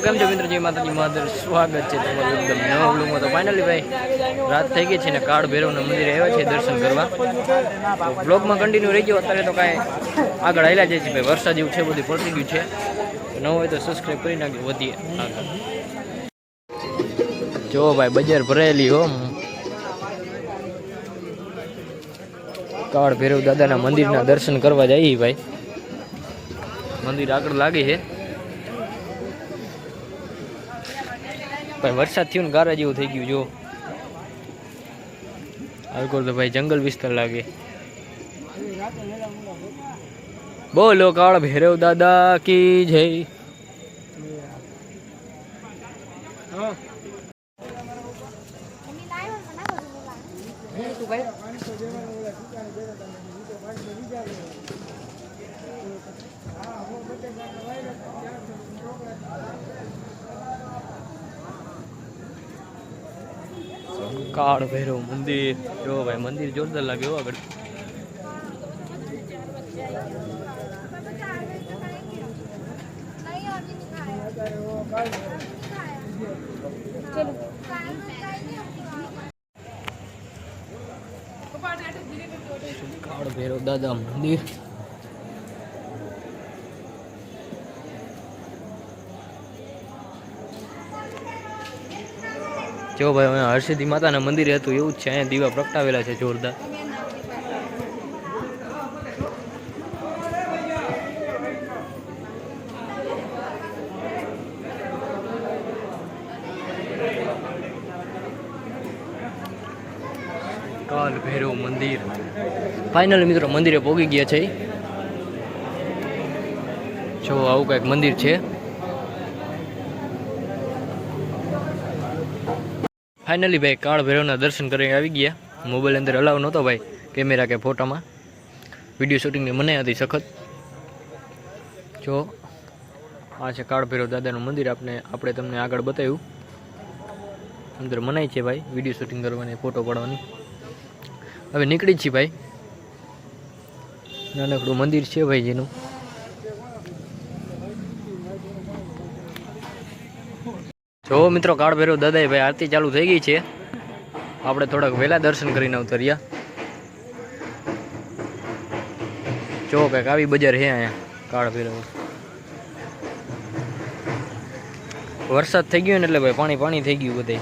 જય માતાજી, માધર, સ્વાગત છે તમારું એકદમ નવા બ્લોગમાં તો ફાઇનલી ભાઈ, રાત થઈ ગઈ છે ને કાળ ભૈરવના મંદિરે આવ્યા છે દર્શન કરવા. તો બ્લોગમાં કન્ટિન્યુ રહી ગયો. અત્યારે તો કાંઈ આગળ આવેલા જાય છે ભાઈ, વરસાદ જેવું છે, બધું પડી ગયું છે. ન હોય તો સબસ્ક્રાઈબ કરી નાખજો વધીએ આગળ. જો ભાઈ, બજાર ભરાયેલી હો. કાળ ભૈરવ દાદાના મંદિરના દર્શન કરવા જઈએ ભાઈ. મંદિર આગળ લાગે છે. ભાઈ વરસાદ થયો ને ગારા જેવું થઈ ગયું, જો. આગળ તો ભાઈ જંગલ વિસ્તાર લાગે. બોલો કાળ ભૈરવ દાદા કી જય. કાળ ભૈરવ મંદિર. જો ભાઈ મંદિર જોરદાર લાગે હો આગળ. કાળ ભૈરવ દાદા મંદિર. જો ભાઈ અહીંયા હર્ષિદી માતાના મંદિરે હતું, એવું જ છે, અહીંયા દીવા પ્રગટાવેલા છે જોરદાર. કાલ ભૈરવ મંદિર. ફાઇનલ મિત્રો, મંદિરે પહોંચી ગયા છે. જો આવું કંઈક મંદિર છે. ફાઇનલી ભાઈ, કાળ ભૈરવના દર્શન કરીને આવી ગયા. મોબાઈલ અંદર અલાવ નહોતો ભાઈ કેમેરા કે ફોટામાં વીડિયો શૂટિંગની મને હતી સખત. જો, આ છે કાળ ભૈરવ દાદાનું મંદિર આપણે આપણે તમને આગળ બતાવ્યું. અંદર મનાય છે ભાઈ વીડિયો શૂટિંગ કરવાની ફોટો પાડવાની. હવે નીકળી છીએ ભાઈ. નાનકડું મંદિર છે ભાઈ જેનું. જો મિત્રો કાળ ભૈરવ દાદાઈ ભાઈ આરતી ચાલુ થઈ ગઈ છે. આપણે થોડાક વહેલા દર્શન કરીને ઉતર્યા જો કંઈક આવી બજાર છે અહીંયા કાળ ભૈરવ વરસાદ થઈ ગયો ને એટલે ભાઈ પાણી પાણી થઈ ગયું બધે.